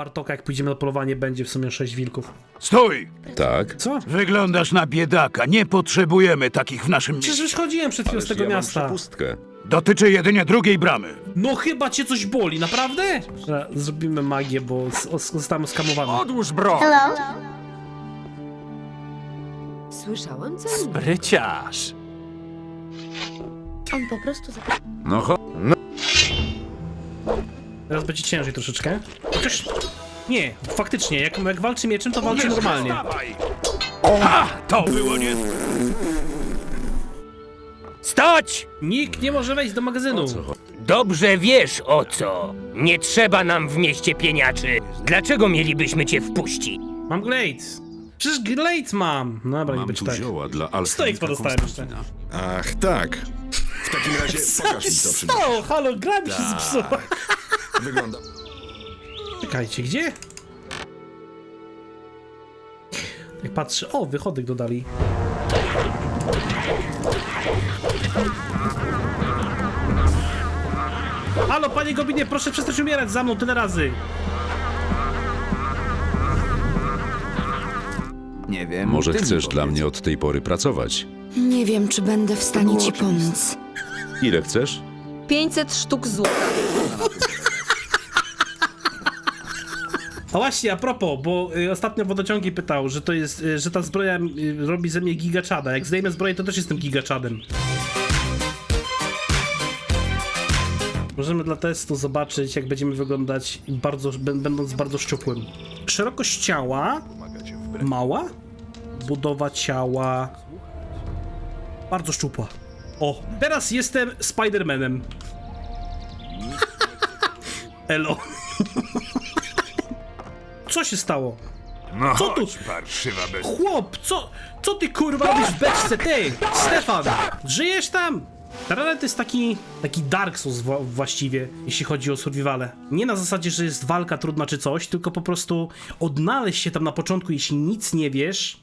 Partoka, jak pójdziemy na polowanie, będzie w sumie sześć wilków. Stój! Tak? Co? Wyglądasz na biedaka. Nie potrzebujemy takich w naszym mieście. Przecież już chodziłem przed chwilą z Ależ tego ja mam miasta. przepustkę. Dotyczy jedynie drugiej bramy. No chyba cię coś boli, naprawdę? Zrobimy magię, bo s- os- zostałem skamowany. Odłóż broń! Słyszałam co? Ryciarz! On po prostu za... No cho... Teraz będzie ciężej troszeczkę. Chociaż... Nie, faktycznie, jak, jak walczy mieczem, to walczy normalnie. A, to było nie... Stać! Nikt nie może wejść do magazynu. Dobrze wiesz o co. Nie trzeba nam w mieście pieniaczy. Dlaczego mielibyśmy cię wpuścić? Mam glade. Przecież glade mam. No dobra, nie Mam być tu tak. zioła dla Stoik podostałem jeszcze. Konstantina. Ach, tak. W takim razie pokaż mi to przynajmniej. Co? Halo, gra mi się zepsuła. Wygląda... Czekajcie, gdzie? Jak patrzę, o, wychodek dodali. Halo, panie Gobinie, proszę przestać umierać za mną tyle razy. Nie wiem. Może chcesz dla mnie od tej pory pracować? Nie wiem, czy będę w stanie ci pomóc. Ile chcesz? 500 sztuk złota. A właśnie, a propos, bo y, ostatnio wodociągi pytał, że to jest, y, że ta zbroja y, robi ze mnie gigaczada. Jak zdejmę zbroję, to też jestem gigaczadem. Możemy dla testu zobaczyć, jak będziemy wyglądać, bardzo, bę- będąc bardzo szczupłym. Szerokość ciała mała, budowa ciała bardzo szczupła. O, teraz jestem Spidermanem. Elo. Co się stało? No Co tu? parszywa bez... Chłop, co, co ty kurwa robisz w beczce, ty? Stefan, żyjesz tam? Terranet to jest taki, taki Dark Souls wła- właściwie, jeśli chodzi o survivale. Nie na zasadzie, że jest walka trudna czy coś, tylko po prostu odnaleźć się tam na początku, jeśli nic nie wiesz,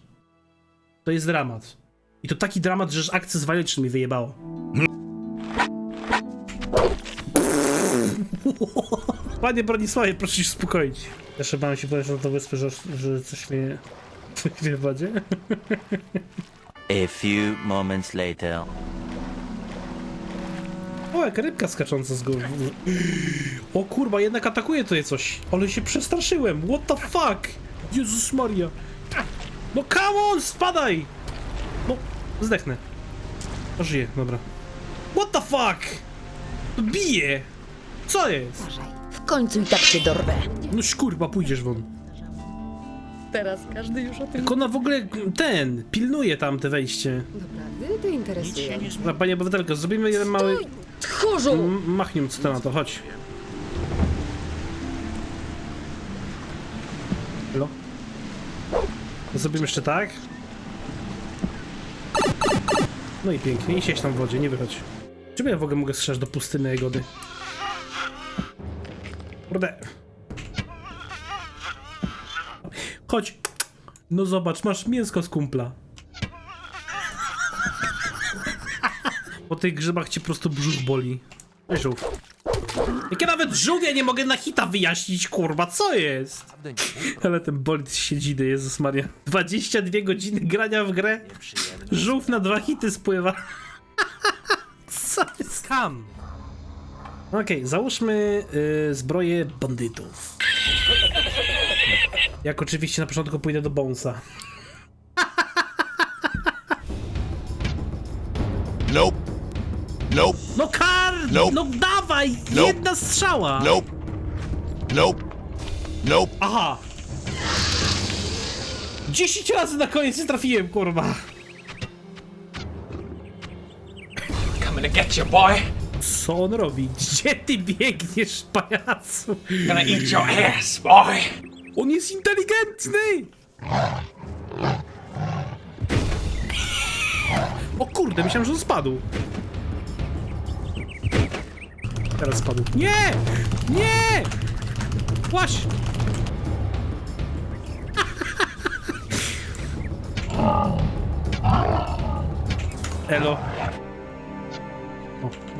to jest dramat. I to taki dramat, że akces waleczny mi wyjebało. Panie Bronisławie, proszę się uspokoić. Jeszcze bałem się powiedzieć na to wyspę, że, że coś mnie... Coś mnie w wodzie. A few moments later. O, jaka rybka skacząca z góry. O kurwa, jednak atakuje tutaj coś. Ale się przestraszyłem. What the fuck? Jezus Maria. No come on, spadaj! No, zdechnę. O, żyję, dobra. What the fuck? To bije! Co jest? W końcu i tak cię dorwę. No kurwa, pójdziesz won. Teraz każdy już o tym... Jak ona w ogóle, ten, pilnuje tam te wejście. Naprawdę? To interesuje. Dobra, Panie obywatelko, zrobimy jeden mały... Tchórzu! M- Machnij co ty na to, chodź. Halo? To Zrobimy jeszcze tak. No i pięknie, i siedź tam w wodzie, nie wychodź. Czemu ja w ogóle mogę strzelać do pustyny jagody? Kurde. Chodź. No zobacz, masz mięsko z kumpla. Po tych grzybach cię po prostu brzuch boli. Żółw. Jak ja nawet żółwia nie mogę na hita wyjaśnić, kurwa, co jest? Ale ten bolid siedziny, Jezus Maria. 22 godziny grania w grę. Żółw na dwa hity spływa. Co jest? Kam. Okej, załóżmy y, zbroję bandytów. Jak oczywiście na początku pójdę do Bonesa. Nope. Nope. No kar! Nope. No dawaj! Nope. Jedna strzała! Nope. Nope. Nope. Aha! 10 razy na koniec nie trafiłem, kurwa! Coming to get you, boy. Co on robi? Gdzie ty biegniesz, pajacu? Gonna eat your ass, boy. On jest inteligentny! O kurde, myślałem, że on spadł. Teraz spadł. Nie! Nie! Właśnie! Elo. O.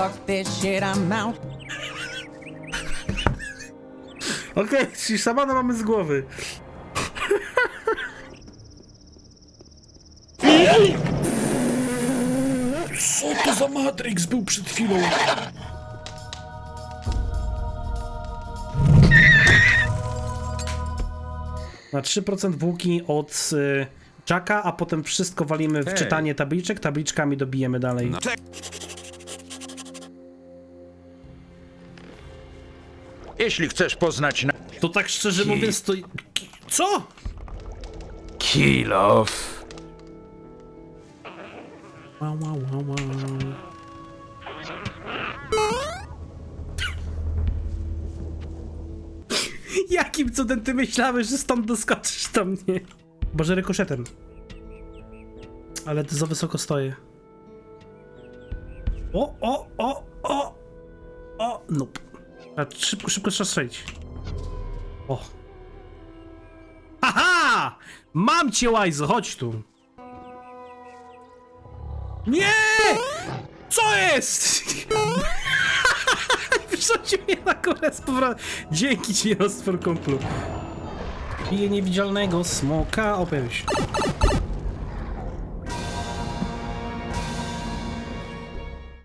fuck this shit, I'm out. Okej, czyli szamana mamy z głowy. Co to za Matrix był przed chwilą? Na 3% włóki od y, Jacka, a potem wszystko walimy w czytanie tabliczek, tabliczkami dobijemy dalej. Jeśli chcesz poznać na... To tak szczerze mówiąc to... Co? Kill off. Wow, wow, wow, wow. Jakim cudem ty myślałeś, że stąd doskoczysz do mnie? Boże, rykoszetem. Ale ty za wysoko stoję. O, o, o, o! O, nope. A szybko, szybko trzeba strzelić. O. Haha! Mam cię, Łajzo, chodź tu. Nie! Co jest? Wrzucił mnie na górę z powrotem. Dzięki ci, roztwór kumplu. Niewidzialnego smoka. O, pojawił się.